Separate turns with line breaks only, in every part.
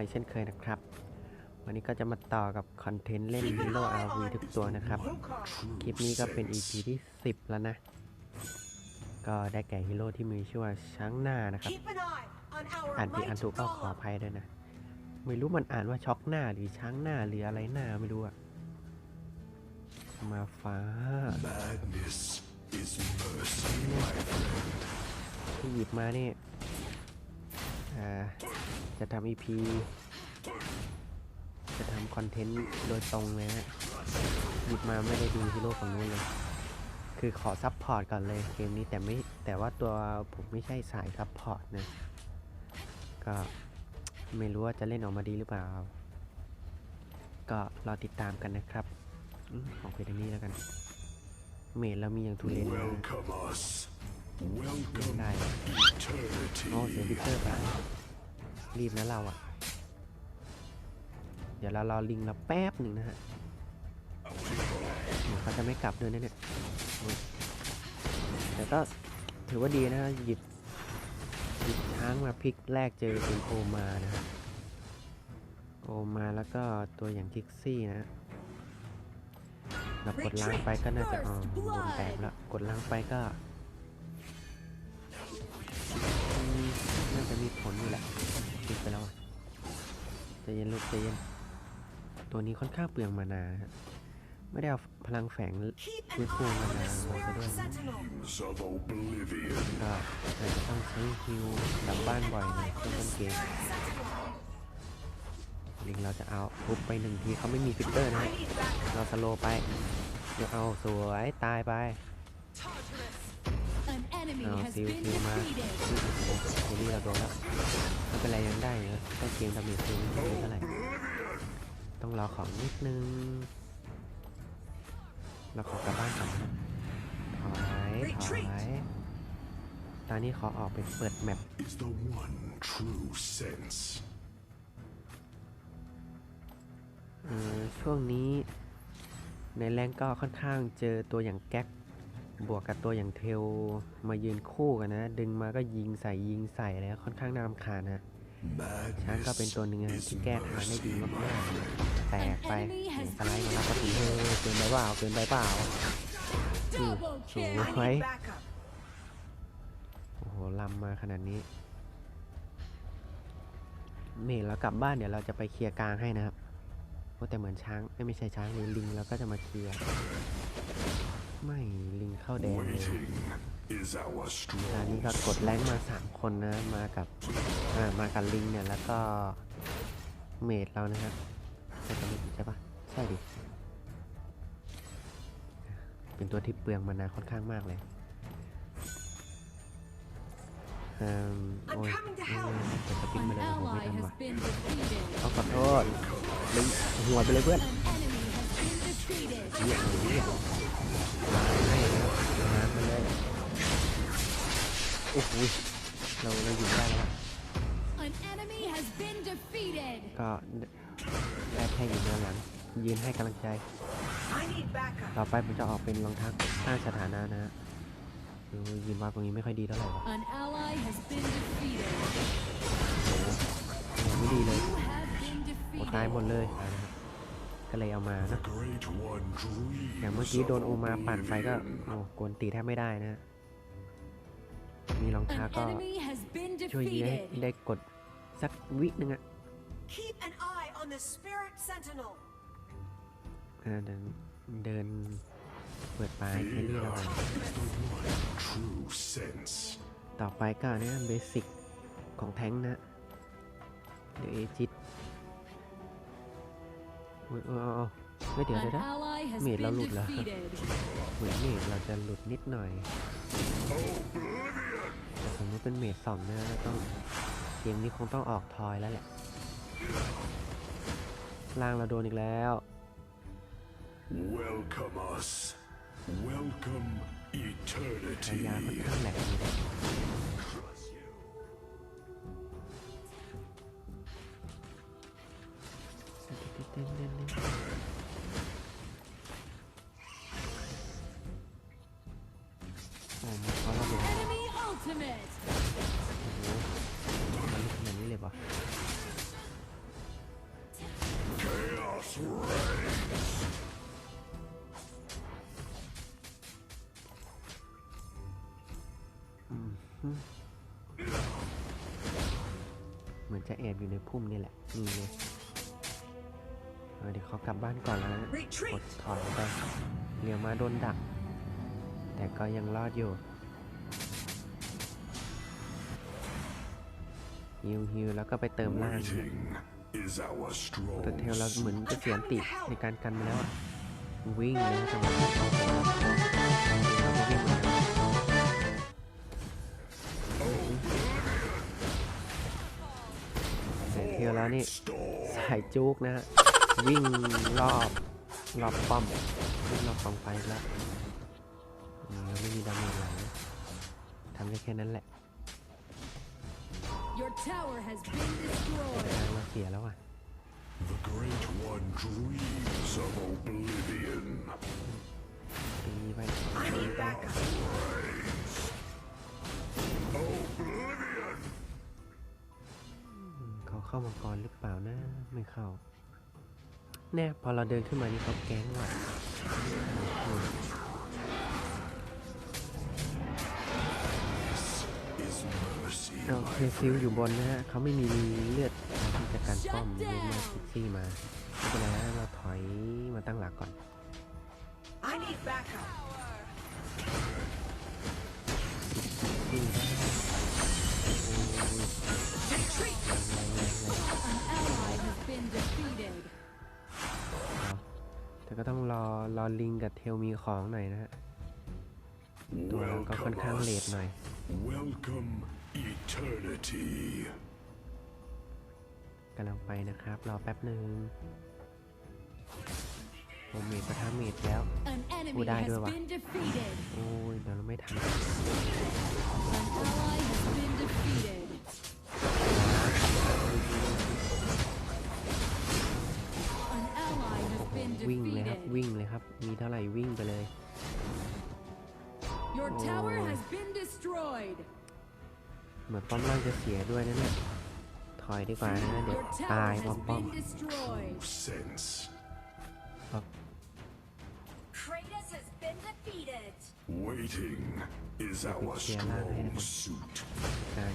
ร์เทอร์ชแนลอีกเช่นเคยนะครับ วันนี้ก็จะมาต่อกับคอนเทนต์เล่นฮีโร่อาวีทุกตัวนะครับ คลิปนี้ก็เป็น EP ที่ 10 แล้วนะ ก็ได้แก่ฮีโร่ที่มีชื่อว่าช้างหน้านะครับ
Keep an eye on our
อ่านผิด
light
อ่านถูกก็ขออ
golem.
ภัยด้วยนะ ไม่รู้มันอ่านว่าช็อกหน้าหรือช้างหน้าหรืออะไรหน้าไม่รู้อะมาฟ้า
Madness is mercy, my friend.
ที่หยิบมานี่อ่า จะทำ EP จะทำคอนเทนต์โดยตรงเลยนะหยิบมาไม่ได้ดูฮีโร่ฝั่งนู้นเลย คือขอซับพอร์ตก่อนเลยเกมนี้แต่ไม่แต่ว่าตัวผมไม่ใช่สายซับพอร์ตนะ ก็ไม่รู้ว่าจะเล่นออกมาดีหรือเปล่า ก็รอติดตามกันนะครับอออกไปทางนี้แล้วกัน เมดเรามีอย่างทุเรนเลย ได้โอ้เสียงพิเตอร์ไปรีบนะเราอะ เดี๋ยวเรารอลิงเราแป๊บหนึ่งนะฮะเดี๋ยวเขาจะไม่กลับด้วยนะเนี่ยแต่ก็ถือว่าดีนะหยิบหยิบช้างมาพลิกแรกเจอเป็นโอมานะฮะโอมาแล้วก็ตัวอย่างคิกซี่นะเรากดล้างไปก็น่าจะอ๋อวงแตกแล้วกดล้างไปก็ มีผลอยู่แหละติดไปแล้วอะใจเย็นลูกใจเย็นตัวนี้ค่อนข้างเปลืองมานาไม่ได้เอาพลังแฝง
Keep
ฟื้น
an
ฟูมานา
the
ลงไปด้วยก็อาจจะต้องใช้ฮิวกลับบ้านบ่อยหน่อยช่วงต้นเกมลิงเราจะเอาทุบไปหนึ่งทีเขาไม่มีฟิลเตอร์นะเราสโลไปเดี๋ยวเอาสวยตายไป เอา
has
ซิล
been
ซิลมา
defeated.
โอ้โหโอ้นี่เราโดนแล้วไม่เป็นไรยังได้นะต้นเกมดาเมจซิลไม่เท่าไหร่ต้องรอของนิดนึงเราขอกลับบ้านก่อนนะถอยถอยตอนนี้ขอออกไปเปิดแมป
Is the one true sense.
เอ่อช่วงนี้ในแรงก็ค่อนข้างเจอตัวอย่างแก๊ก บวกกับตัวอย่างเทลมายืนคู่กันนะ ดึงมาก็ยิงใส่ยิงใส่แล้วค่อนข้างน่ารำคาญนะช้างก็เป็นตัวหนึ่งที่แก้ทางได้ดีมากๆแตกไปสไลด์มาแล้วก็ตีเออเกินไปเปล่าเกินไปเปล่าสวยโอ้โหลำมาขนาดนี้ เมย์เรากลับบ้านเดี๋ยวเราจะไปเคลียร์กลางให้นะครับแต่เหมือนช้างไม่ใช่ช้างเลยลิงเราก็จะมาเคลียร์ ไม่ลิงเข้าแดงเลย
Waiting is our
ตอนนี้
strong
ก็กดแรงค์มาสามคนนะมากับอ่ามากับลิงเนี่ยแล้วก็เมดเรานะครับใช่กับเมดใช่ปะใช่ดิเป็นตัวที่เปลืองมานาค่อนข้างมากเลยเอิ่มโอ้ยไม่ไม่ไม่กดสปิน
An
มาเลยผมไม่
ally
ทัน
has
ว่ะ
been defeated.
เขาขอโทษลิงหัวไปเลยเพื่อน
An enemy has been defeated.
เยี่ยมเลยเยี่ยม อ้โหเราเราอยู่ได้แล้วอะ
An enemy has been defeated.
ก็ได้แค่อยู่ด้านหลังยืนให้กำลังใจ
I need backup.
ต่อไปผมจะออกเป็นรองเท้าสร้างสถานะนะฮะดูยืนวางตรงนี้ไม่ค่อยดีเท่าไหร่วะ
An ally has been defeated.
โอ้โหไม่ดีเลย
You have been
โอ้ตาย
defeated.
หมดเลยอ่านะครับก็เลยเอามานะ
great one
อย่าง
dreams
เมื่อกี้โดน
of
โอมาปั่นไปก็
oblivion.
โอ้กวนตีแทบไม่ได้นะฮะ มีรองเท้า
An
ก็
enemy has been
ช่วยยืนให้
defeated.
ได้กดสักวิหนึ่งอะ
Keep an eye on the spirit sentinel.
อ่าเดินเดินเปิดปลายแครี่เราก่อน
True sense.
ต่อไปก็เนี่ยเบสิกของแท้งค์นะ เดี๋ยวเอจิตเอยเออเอาเอาไม่เดี๋ยว
An
เดี๋ยวนะ
ally has
Mệt lắm
been
lụt là.
defeated.
เหมือนเมดเราจะหลุดนิดหน่อยแต่ส มมติเป็นเมดสองนะก็ต้องเกมนี้คงต้องออกทอยแล้วแหละล่างเราโดนอีกแล้ว
Welcome us. Welcome
พยายามค่อน
eternity.
ข้างแหลกเลย บอยู่ในพุ่มนี่แหละ นี่เลยเออเดี๋ยวเขากลับบ้านก่อนแล้วนะก
Retreat!
ดถอยไปเรียวมาโดนดัก แต่ก็ยังรอดอยู่ฮิวฮิวแล้วก็ไปเติมล่าง
Waiting is our
แต่
strong
เทลเราเหมือน
suit.
จะเสียนติในการกันมาแล้วอะวิ่งเลยนะจังหวะนี้เราก็วิ่งมาแล้ว นี่
Storm.
สายจุกนะฮะวิ่งรอบรอบป้อมวิ่งรอบกองไฟแล้วอืมแล้วไม่มีดาเมจหลังทำได้แค่นั้นแหละ
Your tower has been
แต่
destroyed.
ทางเราเสียแล้วอะ
The Great One dreams of oblivion.
ตีไป
I
ตี
need
ไปาเข้ามาก่อนหรือเปล่านะ ไม่เข้าเนี่ยพอเราเดินขึ้นมานี่เขาแก๊งว่ะอืม
Is mercy
เราเคยซิลอยู่บนนะฮะเขาไม่มีเลือดที่จะการป้อมเลือดมาซิซี่มาไม่เป็นไรนะเราถอยมาตั้งหลักก่อน แต่ก็ต้องรอรอลิงกับเทลมีของหน่อยนะฮะ ตัวนั้นก็ค่อน
Welcome
ข้างเลท
us.
หน่อย
Welcome eternity.
กำลังไปนะครับ รอแป๊บหนึ่งผมเมดประทับเมดแล้ว
An enemy
Ui, đai
has
đưa vào.
been defeated.
โอ้ยเดี๋ยวเราไม่ทัน ครับ มีเท่าไหร่วิ่งไปเลย
Your tower
Oh.
has been destroyed.
เหมือนป้อมล่างจะเสียด้วยนะเนี่ยถอยดีกว่านะเดี๋ยว
Your
ตา
tower
ยป้อ
has
มป้อม
been destroyed.
Sense.
Kratos has been defeated.
Waiting is our
Yeah, nah,
strong
yeah.
suit.
กลาง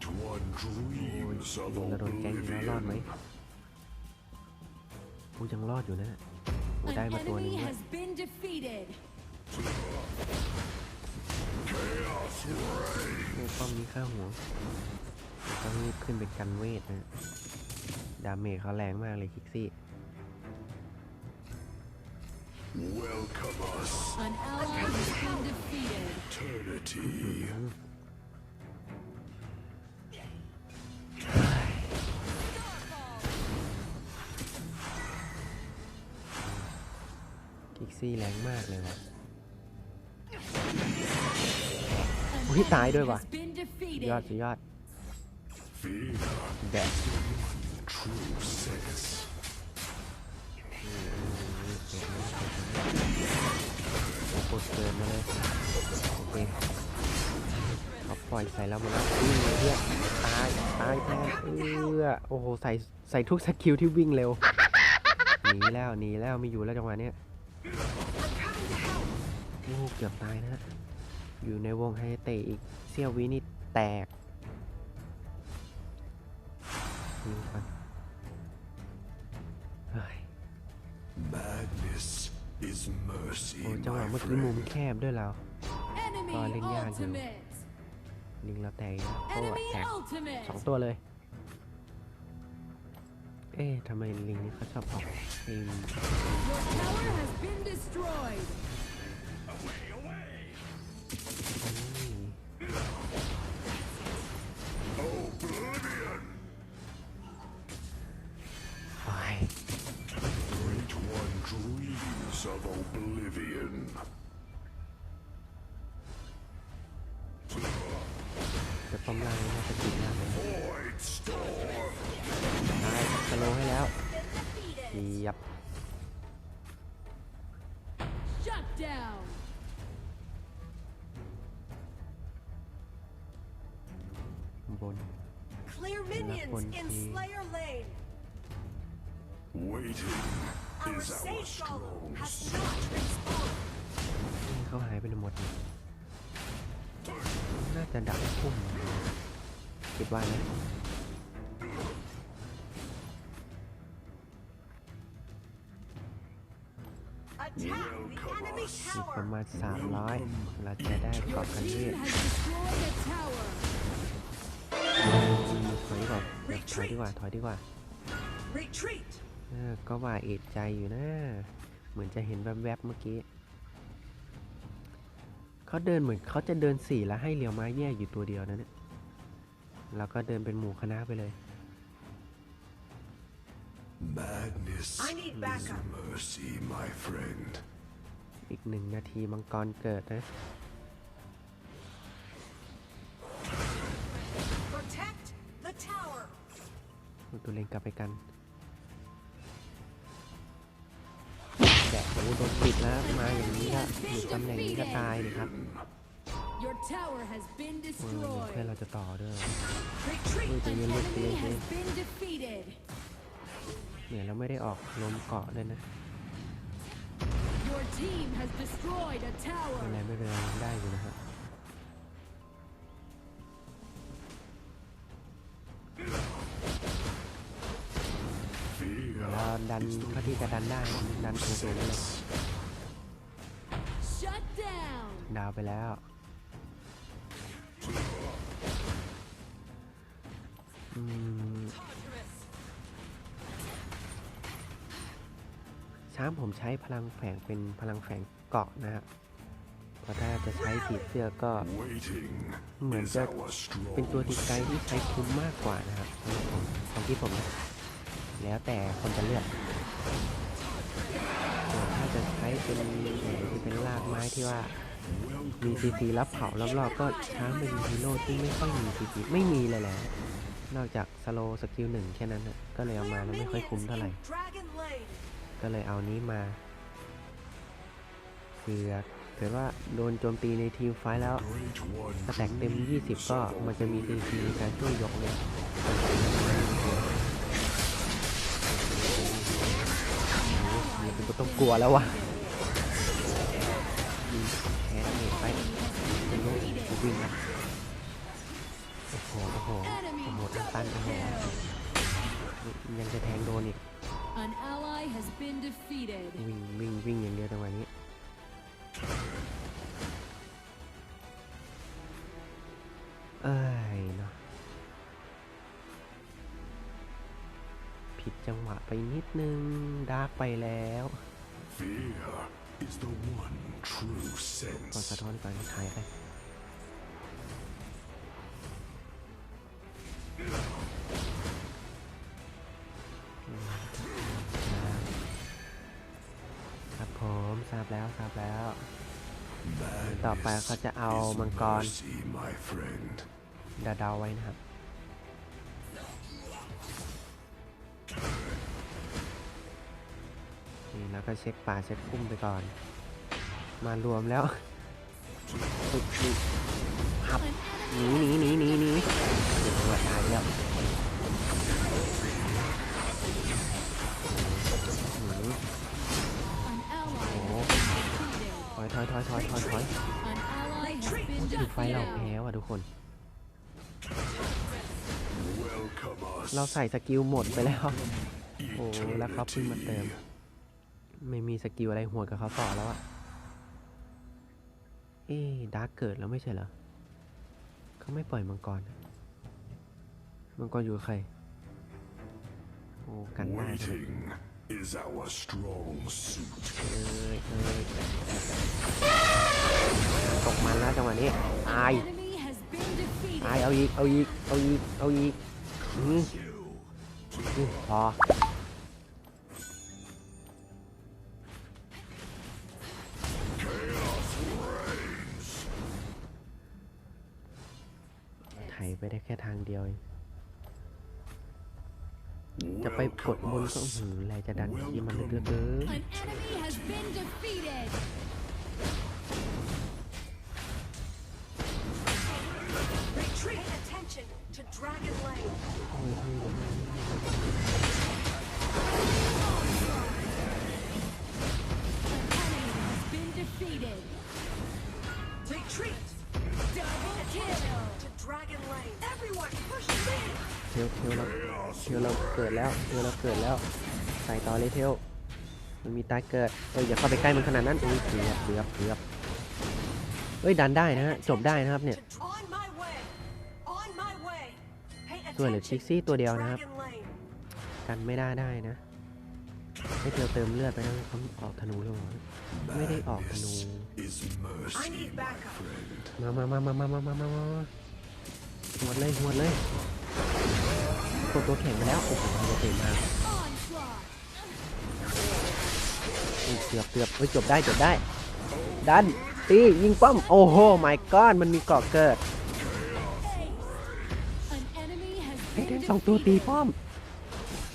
The Great One dreams of
ยิงแล้วโดนแกล้งยิงแล้วรอดไหม
oblivion.
กูยังรอดอยู่นะกู
An
ได้มาตัวหนึง
enemy
ด้วย
has been defeated.
โอ้ป้อมนี้ข้าหัวต้องรีบขึ้นเป็นกันเวทนะดาเมจเขาแรงมากเลยคิกซี่
Welcome us,
An ally has been defeated.
eternity.
ซี่แรงมากเลยว่ะ
An
Ui, tài
enemy
đôi bà.
has been
สุดยอดสุดยอดแดดโอ้โหเกินมาเลยโอเคเขาปล่อยใส่เราหมดแล้ววิ่งเลยเพื่อนตายตายแทนเอื้อโอ้โหใส่ใส่ทุกสกิลที่วิ่งเร็วหนีแล้วหนีแล้วไม่อยู่แล้วจังหวะเนี้ย โอ้เกือบตายนะฮะอยู่ในวงไฮเตะอีกเสี้ยววินี่แตกยิงก่อนเฮ้ย
Madness is mercy,
โอ้จังหวะ
my
เมื่อกี้มุม
friend.
แคบด้วยเรา
Enemy
Ờ, lên nhà kìa.
ultimate.
ลิงเราแตกอีกแล้วโอ้
Enemy
แตก
ultimate.
สองตัวเลย เอ๊ะทำไมลิงนี่เขาชอบออกไอ้
Your tower has been destroyed.
ไป
Great One dreams of oblivion.
แต่ป้อมล่างนี่น่าจะติด ยับ
Shut down.
บน
Clear
one
minions in
key.
Slayer Lane.
Waiting
Our
is our
sage golem
strong
has
suit.
not respawned.
เขาหายไปหมดเลยน่าจะดักพุ่มคิดว่านะ อีกประ
tower.
มาณ300เราจะได้เกาะ
Your
กันเว
team
ท
has destroyed a tower.
ถอยก่อนถอยดีกว่าถอยดีกว่า
Retreat.
เออก็ว่าเอกใจอยู่นะ เหมือนจะเห็นแวบๆเมื่อกี้เขาเดินเหมือนเขาจะเดินสี่แล้วให้เลียวไม้แยกอยู่ตัวเดียวนะเนี่ยแล้วก็เดินเป็นหมู่คณะไปเลย
Madness
I need
is
backup.
mercy, my friend.
อีกหนึ่งนาทีมังกรเกิดนะ
Protect the tower.
ตัวเลงกลับไปกันแดดโอ้โหโดนปิดแล้วมาอย่างนี้ก็อยู่ตำแหน่งนี้ก็ตายเลยครับ
Your tower has been
เออเพื่อน
destroyed.
เราจะต่อด้วย
Retreat.
เฮ้ยใจะ
An
เย็นลูกใจ
enemy
เย็น
has been defeated.
เนี่ยเราไม่ได้ออกลมเกาะด้วยนะ
Your team has destroyed a
ไม่เป็นไร
tower.
ไม่เป็นไรได้อยู่นะครับ
Fear
เราดันเท่าที่จะดันได้ดันสูงๆเลย
Shut down.
ดาวไปแล้วอืม ช้างผมใช้พลังแฝงเป็นพลังแฝงเกาะนะครับพราะถ้าจะใช้ผีเสื้อก็เหมือนจะเป็นตัวตีไกลที่ใช้คุ้มมากกว่านะครับสำหรับผมของที่ผมแล้วแต่คนจะเลือกถ้าจะใช้เป็นแหนที่เป็นรากไม้ที่ว่ามีซีซีรับเผารอบๆก็ช้างเป็นฮีโร่ที่ไม่ค่อยมีซีซีไม่มีเลยแหละนอกจากสโลสกิลหนึ่งแค่นั้นก็เลยเอามาแล้วไม่ค่อยคุ้มเท่าไหร่ ก็เลยเอานี้มาเผื่อเกิดว่าโดนโจมตีในทีมไฟแล้วสแต็กเต็ม 20 ก็มันจะมีซีซีในการช่วยยกเลยมันเป็นก็ต้องกลัวแล้ววะแพ้เมทไปเป็นลูกวิ่งอะโอ้โหโอ้โหโอ้โหตันตันโอ้โหยังจะแทงโดนอีก
An ally has been defeated.
วิ่งวิ่งวิ่งอย่างเดียวจังหวะนี้ เอ้ยเนาะผิดจังหวะไปนิดนึงดาร์กไปแล้ว
Fear is the one true
ก่อน
sense.
สะท้อนก่อนถ่ายไป เขาจะเอา
Is
มังกร
mercy, my friend.
ดาดาวไว้นะครับนี่แล้วก็เช็คป่าเช็คพุ่มไปก่อน มารวมแล้วอุ๊ยนี่หับ
An
หนี
enemy
หนีหนีหนีหนีเดี๋ยวว่าตายไปแล้วหนี
An ally
Oh.
has been defeated.
ถอยถอยถอยถอยถอยถอย
An ally has been
คือไฟเราแพ้ว่ะทุกคน เราใส่สกิลหมดไปแล้ว โอ้แล้วเขาเพิ่งมาเติม ไม่มีสกิลอะไรหัวกับเขาต่อแล้วอะเอ๊ดาร์กเกิดแล้วไม่ใช่เหรอเขาไม่ปล่อยมังกร มังกรอยู่กับใคร โอ้ กันได้ใช่ไหม
Waiting is our strong suit.
เอ้ยเอ้ยตกมันแล้วจังหวะนี้ตาย
Enemy has been defeated.
ตายเอาอีกเอาอีกเอาอีกเอาอีกอืมอืมพอไถไปได้แค่ทางเดียวเองจะ ไปกดมนก็หือะไรจะดันที่มันเลือก
เกิ
อย ทลเราเกิดแล้วเทลเราเกิดแล้ว ใส่ต่อเลยเทลมันมีตาเกิดเอ้ยอย่าเข้าไปใกล้มันขนาดนั้นอุ้ยเกือบเกือบเกือบเอ้ยดันได้นะฮะจบได้นะครับเนี่ย
To- On my way. On my way. Pay
ตัวเหลือชิกซี่ตัวเดียวนะครับ กันไม่ได้ได้นะให้เทลเติมเลือดไปนะเขาออกธนูแล้วเหรอไม่ได้ออกธนู
Is
I
mercy,
need backup.
มามามามามามามามามาหวดเลยหวดเลย กดตัวแข็งไปแล้วโอ้โหเราเตะมา
Onslaught.
อุ้ยเกือบเกือบเฮ้ยจบได้จบได้ ดันตียิงป้อม โอ้โห my god มันมีเกาะเกิด
An enemy has
เฮ้ยสองตัวตีป้อม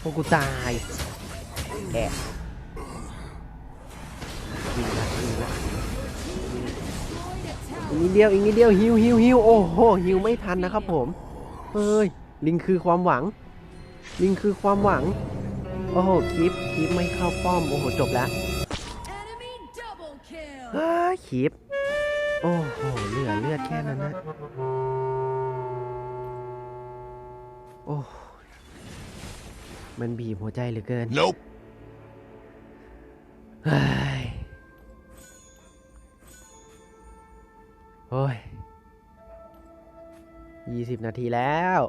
โอ้กูตายแอะยิงละยิงละอีกนิดเดียวอีกนิดเดียวฮิวฮิวฮิวโอ้โหฮิวไม่ทันนะครับผมเฮ้ย ลิงคือความหวัง ลิงคือความหวัง โอ้โหคลิปคลิปไม่เข้าป้อม โอ้โห จบแล้ว
Enemy double kill.
เฮ้ยคลิปโอ้โห เหลือเลือดแค่นั้นนะ โอ้ มันบีบหัวใจเหลือเกิน
Nope.
เฮ้ยโอ้ยยี่สิบนาทีแล้ว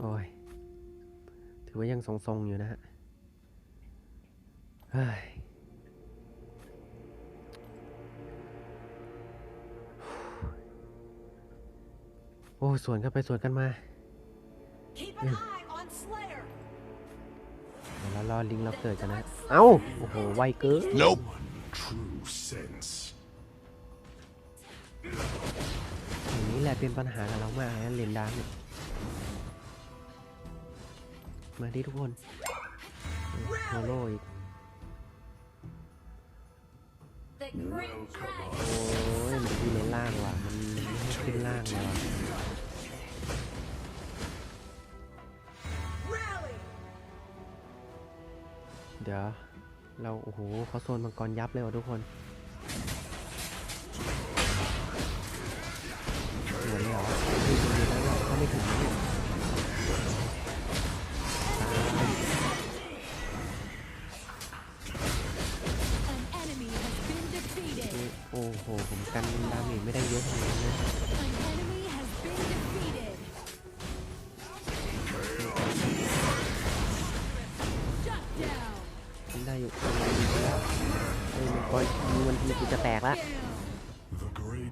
โอ้ย ถือว่ายังทรงๆอยู่นะฮะเฮ้ยโอ้ยสวนกันไปสวนกันมา
Keep an eye on Slayer.
เดี๋ยวเรารอลิงเราเกิดกันนะ เอ้า โอ้โห ไวเกิน
Nope. True sense.
อย่างนี้แหละเป็นปัญหากับเรามากนะเลนดาร์กเนี่ย มาที่ทุกคนโฮโลอีกโอ้ยมันที่เลนล่างว่ะ มันไม่ให้ขึ้นล่างเลยว่ะเดี๋ยว เรา โอ้โหเขาโซนมังกรยับเลยว่ะทุกคน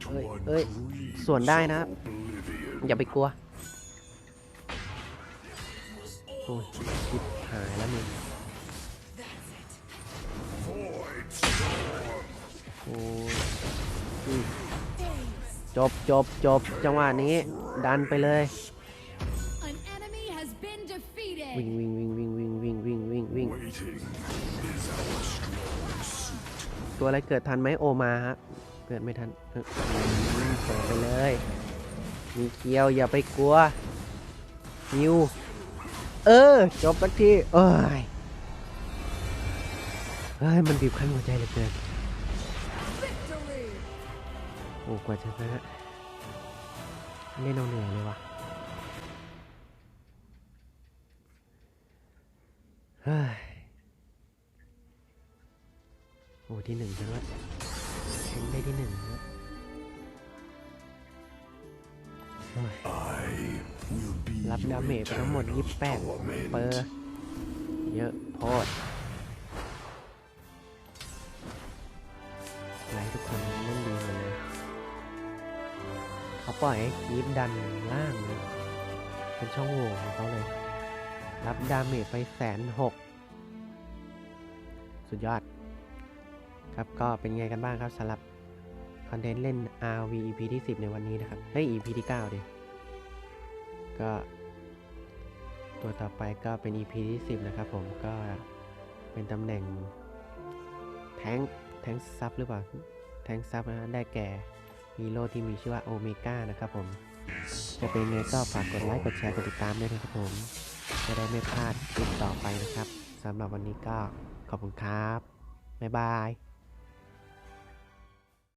The great
Ơi,
one
ơi,
dreams
xuẩn đai
of
nè.
oblivion.
อย่าไปกลัวโอ้ยชิบหายแล้วมึง
Void storm.
โอ้ยอืม
Ace.
จบจบจบจังหวะนี้ดันไปเลย
An enemy has been defeated.
วิ่งวิ่งวิ่งวิ่งวิ่งวิ่งวิ่งวิ่งวิ่ง
Waiting is our strong suit.
ตัวอะไรเกิดทันไหมโอมาฮะ เกิดไม่ทันเอออืมเปิดไปเลย มีเคียวอย่าไปกลัวนิวเออ จบสักทีเอ้ยเฮ้ย มันบีบคั้นหัวใจเหลือเกินโอ้กว่าจะชนะเล่นเอาเหนื่อยเลยว่ะเฮ้ยโอ้ที่หนึ่งจังวะ ฉันได้ที่หนึ่งแล้วโอ้ย
I will be
รับดาเมจทั้งหมด 28 เปอร์เยอะโพดไลท์ทุกคนเล่นดีหมดเลย เขาปล่อยให้คีฟดันล่างเลยเป็นช่องโหว่ของเขาเลย รับดาเมจไปแสนหกสุดยอด ครับก็เป็นไงกันบ้างครับสำหรับคอนเทนต์เล่น RV EP ที่ 10 ในวันนี้นะครับเฮ้ย EP ที่9ดิก็ ตัวต่อไปก็เป็น EP ที่ 10 นะครับผมก็เป็นตำแหน่ง แทงแทงซับหรือเปล่า แทงซับนะฮะได้แก่ฮีโร่ที่มีชื่อว่าโอเมก้านะครับผม จะเป็นไงก็ฝากกดไลค์กดแชร์กดติดตามด้วยนะครับผม จะได้ไม่พลาดคลิปต่อไปนะครับสำหรับวันนี้ก็ขอบคุณครับ บ๊ายบาย